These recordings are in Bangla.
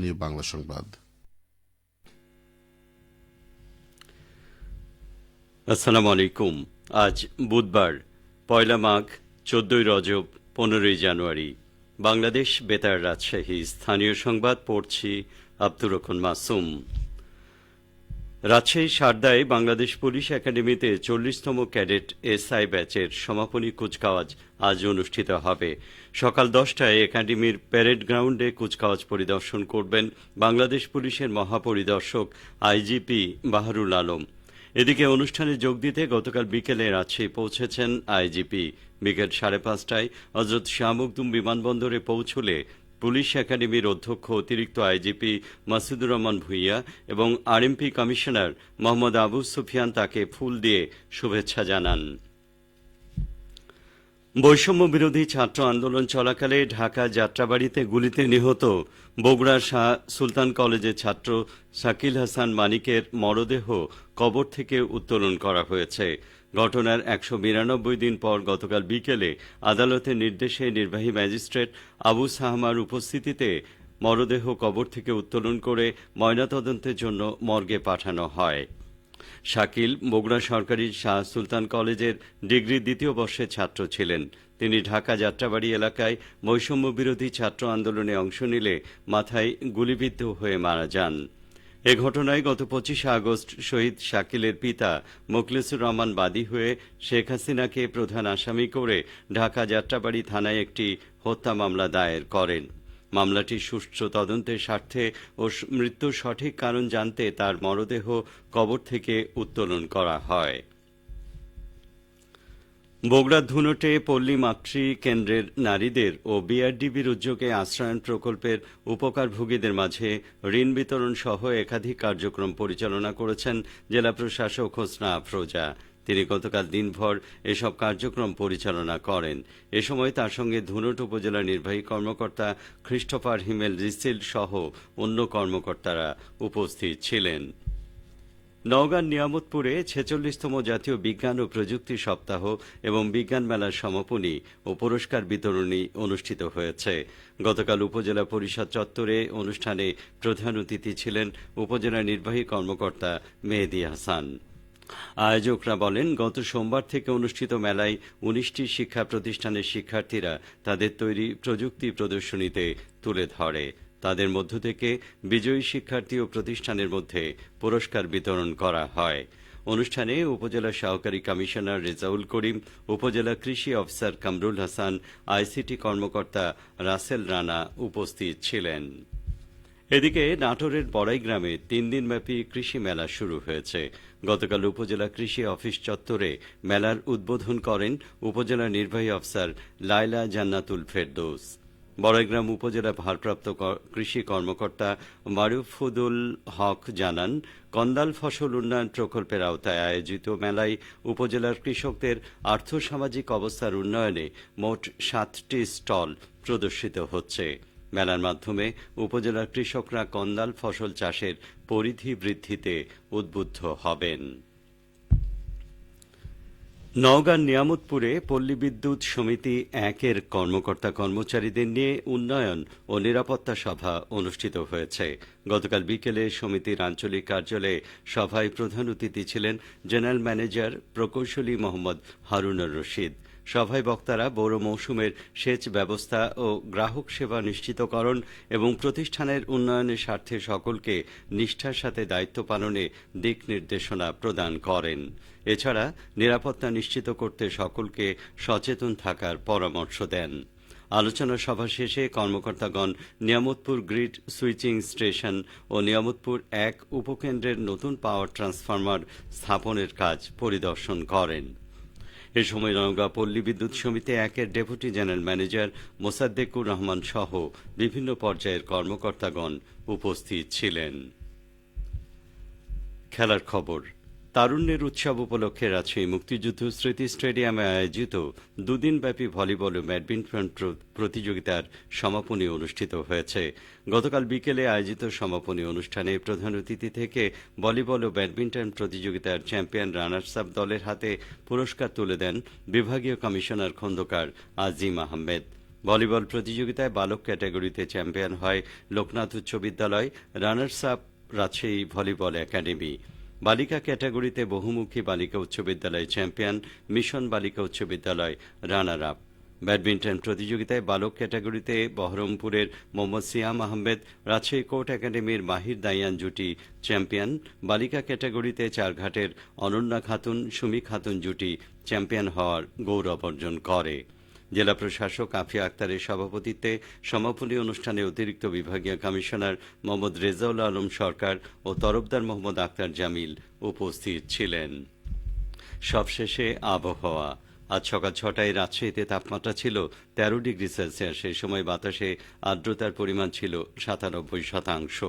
স্থানীয় বাংলা সংবাদ। আসসালামু আলাইকুম। আজ বুধবার, পয়লা মাঘ, চোদ্দই রজব, পনেরোই জানুয়ারি। বাংলাদেশ বেতার রাজশাহী স্থানীয় সংবাদ পড়ছি আব্দুর রহমান মাসুম। রাজশাহী সারদায় বাংলাদেশ পুলিশ একাডেমিতে চল্লিশতম ক্যাডেট এসআই ব্যাচের সমাপনী কুচকাওয়াজ আজ অনুষ্ঠিত হবে। সকাল দশটায় একাডেমির প্যারেড গ্রাউন্ডে কুচকাওয়াজ পরিদর্শন করবেন বাংলাদেশ পুলিশের মহাপরিদর্শক আইজিপি বাহারুল আলম। এদিকে অনুষ্ঠানে যোগ দিতে গতকাল বিকেলে রাজশাহী পৌঁছেছেন আইজিপি। বিকেল সাড়ে পাঁচটায় হজরত শাহ মখদুম বিমানবন্দরে পৌঁছলে পুলিশ একাডেমির অধ্যক্ষ অতিরিক্ত আইজিপি মাসুদুর রহমান ভুইয়া এবং আরএমপি কমিশনার মোহাম্মদ আবু সুফিয়ান তাকে ফুল দিয়ে শুভেচ্ছা জানান। বৈষম্য বিরোধী ছাত্র আন্দোলন চলাকালে ঢাকা যাত্রাবাড়িতে গুলিতে নিহত বগুড়া শাহ সুলতান কলেজের ছাত্র শাকিল হাসান মানিকের মরদেহ কবর থেকে উত্তোলন করা হয়েছে। ঘটনার একশো বিরানব্বই দিন পর গতকাল বিকেলে আদালতের নির্দেশে নির্বাহী ম্যাজিস্ট্রেট আবু সাহমার উপস্থিতিতে মরদেহ কবর থেকে উত্তোলন করে ময়নাতদন্তের জন্য মর্গে পাঠানো হয়। শাকিল বগুড়া সরকারি শাহ সুলতান কলেজের ডিগ্রি দ্বিতীয় বর্ষের ছাত্র ছিলেন। তিনি ঢাকা যাত্রাবাড়ি এলাকায় বৈষম্য বিরোধী ছাত্র আন্দোলনে অংশ নিলে মাথায় গুলিবিদ্ধ হয়ে মারা যান। এ ঘটনায় গত পঁচিশে আগস্ট শহীদ শাকিলের পিতা মোখলেসুর রহমান বাদী হয়ে শেখ হাসিনাকে প্রধান আসামি করে ঢাকা যাত্রাবাড়ি থানায় একটি হত্যা মামলা দায়ের করেন। মামলাটি সুষ্ঠু তদন্তের স্বার্থে ও মৃত্যুর সঠিক কারণ জানতে তার মরদেহ কবর থেকে উত্তোলন করা হয়। বগুড়ার ধুনটে পল্লী মাতৃ কেন্দ্রের নারীদের ও বিআরডিবির উদ্যোগে আশ্রয়ন প্রকল্পের উপকারভোগীদের মাঝে ঋণ বিতরণ সহ একাধিক কার্যক্রম পরিচালনা করেছেন জেলা প্রশাসক হোসনা আফরোজা। তিনি গতকাল দিনভর এসব কার্যক্রম পরিচালনা করেন। এ সময় তার সঙ্গে ধুনট উপজেলা নির্বাহী কর্মকর্তা খ্রিস্টোফার হিমেল রিসিল সহ অন্য কর্মকর্তারা উপস্থিত ছিলেন। নওগাঁর নিয়ামতপুরে ছেচল্লিশতম জাতীয় বিজ্ঞান ও প্রযুক্তি সপ্তাহ এবং বিজ্ঞান মেলার সমাপনী ও পুরস্কার বিতরণী অনুষ্ঠিত হয়েছে। গতকাল উপজেলা পরিষদ চত্বরে অনুষ্ঠানে প্রধান অতিথি ছিলেন উপজেলা নির্বাহী কর্মকর্তা মেহেদি হাসান। আয়োজকরা বলেন, গত সোমবার থেকে অনুষ্ঠিত মেলায় উনিশটি শিক্ষা প্রতিষ্ঠানের শিক্ষার্থীরা তাদের তৈরি প্রযুক্তি প্রদর্শনীতে তুলে ধরে। তাদের মধ্য থেকে বিজয়ী শিক্ষার্থী ও প্রতিষ্ঠানের মধ্যে পুরস্কার বিতরণ করা হয়। অনুষ্ঠানে উপজেলা সহকারী কমিশনার রেজাউল করিম, উপজেলা কৃষি অফিসার কামরুল হাসান, আইসিটি কর্মকর্তা রাসেল রানা উপস্থিত ছিলেন। এদিকে নাটোরের বড়াই গ্রামে তিন দিনব্যাপী কৃষি মেলা শুরু হয়েছে। গতকাল উপজেলা কৃষি অফিস চত্বরে মেলার উদ্বোধন করেন উপজেলা নির্বাহী অফিসার লায়লা জান্নাতুল ফেরদৌস। বড়াইগ্রাম উপজেলা ভারপ্রাপ্ত কৃষি কর্মকর্তা মারুফুদুল হক জানান, কন্দাল ফসল উন্নয়ন প্রকল্পের আওতায় আয়োজিত মেলায় উপজেলার কৃষকদের আর্থসামাজিক অবস্থার উন্নয়নে মোট সাতটি স্টল প্রদর্শিত হচ্ছে। মেলার মাধ্যমে উপজেলার কৃষকরা কন্দাল ফসল চাষের পরিধি বৃদ্ধিতে উদ্বুদ্ধ হবেন। নওগাঁ নিয়ামতপুরে পল্লী বিদ্যুৎ সমিতি একের কর্মকর্তা কর্মচারীদের নিয়ে উন্নয়ন ও নিরাপত্তা সভা অনুষ্ঠিত হয়েছে। গতকাল বিকেলে সমিতির আঞ্চলিক কার্যালয়ে সভায় প্রধান অতিথি ছিলেন জেনারেল ম্যানেজার প্রকৌশলী মোহাম্মদ হারুনুর রশিদ। সভায় বক্তারা বড় মৌসুমের সেচ ব্যবস্থা ও গ্রাহক সেবা নিশ্চিতকরণ এবং প্রতিষ্ঠানের উন্নয়নের স্বার্থে সকলকে নিষ্ঠার সাথে দায়িত্ব পালনে দিক নির্দেশনা প্রদান করেন। এছাড়া নিরাপত্তা নিশ্চিত করতে সকলকে সচেতন থাকার পরামর্শ দেন। আলোচনা সভা শেষে কর্মকর্তাগণ নিয়ামতপুর গ্রিড সুইচিং স্টেশন ও নিয়ামতপুর এক উপকেন্দ্রের নতুন পাওয়ার ট্রান্সফরমার স্থাপনের কাজ পরিদর্শন করেন। এ সময় নওগাঁ পল্লী বিদ্যুৎ সমিতি একের deputy general manager Mosaddequr Rahman সহ বিভিন্ন পর্যায়ের কর্মকর্তাগণ উপস্থিত ছিলেন। খেলার খবর। তারুণ্যের উৎসব উপলক্ষে রাজশাহী মুক্তিযুদ্ধ স্মৃতি স্টেডিয়ামে আয়োজিত দুদিনব্যাপী ভলিবল ও ব্যাডমিন্টন প্রতিযোগিতার সমাপনী অনুষ্ঠিত হয়েছে। গতকাল বিকেলে আয়োজিত সমাপনী অনুষ্ঠানে প্রধান অতিথি থেকে ভলিবল ও ব্যাডমিন্টন প্রতিযোগিতার চ্যাম্পিয়ন রানার্স আপ দলের হাতে পুরস্কার তুলে দেন বিভাগীয় কমিশনার খন্দকার আজিম আহমেদ। ভলিবল প্রতিযোগিতায় বালক ক্যাটাগরিতে চ্যাম্পিয়ন হয় লোকনাথ উচ্চ বিদ্যালয় runners up Rajshahi volleyball academy. বালিকা ক্যাটাগরিতে বহুমুখী বালিকা উচ্চ বিদ্যালয় চ্যাম্পিয়ন, মিশন বালিকা উচ্চ বিদ্যালয় রানার আপ ব্যাডমিন্টন প্রতিযোগিতায় বালক ক্যাটাগরিতে বহরমপুরের মোহাম্মদ সিয়াম আহমেদ, রাজশাহী কোর্ট একাডেমির মাহির দাইয়ান জুটি চ্যাম্পিয়ন, বালিকা ক্যাটাগরিতে চারঘাটের অনন্যা খাতুন, সুমি খাতুন জুটি চ্যাম্পিয়ন হওয়ার গৌরব অর্জন করে। জেলা প্রশাসক আফিয়া আক্তারের সভাপতিত্বে সমাপনী অনুষ্ঠানে অতিরিক্ত বিভাগীয় কমিশনার মোহাম্মদ রেজাউল আলম সরকার ও তরফদার মোহাম্মদ আক্তার জামিল উপস্থিত ছিলেন। সবশেষে আবহাওয়া। আজ সকাল ছটায় রাজশাহীতে তাপমাত্রা ছিল তেরো ডিগ্রি সেলসিয়াস। সেই সময় বাতাসে আর্দ্রতার পরিমাণ ছিল সাতানব্বই শতাংশ।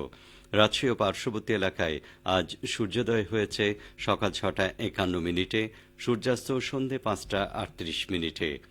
রাজশাহী ও পার্শ্ববর্তী এলাকায় আজ সূর্যোদয় হয়েছে সকাল ছটা একান্ন মিনিটে, সূর্যাস্ত সন্ধে পাঁচটা আটত্রিশ মিনিটে।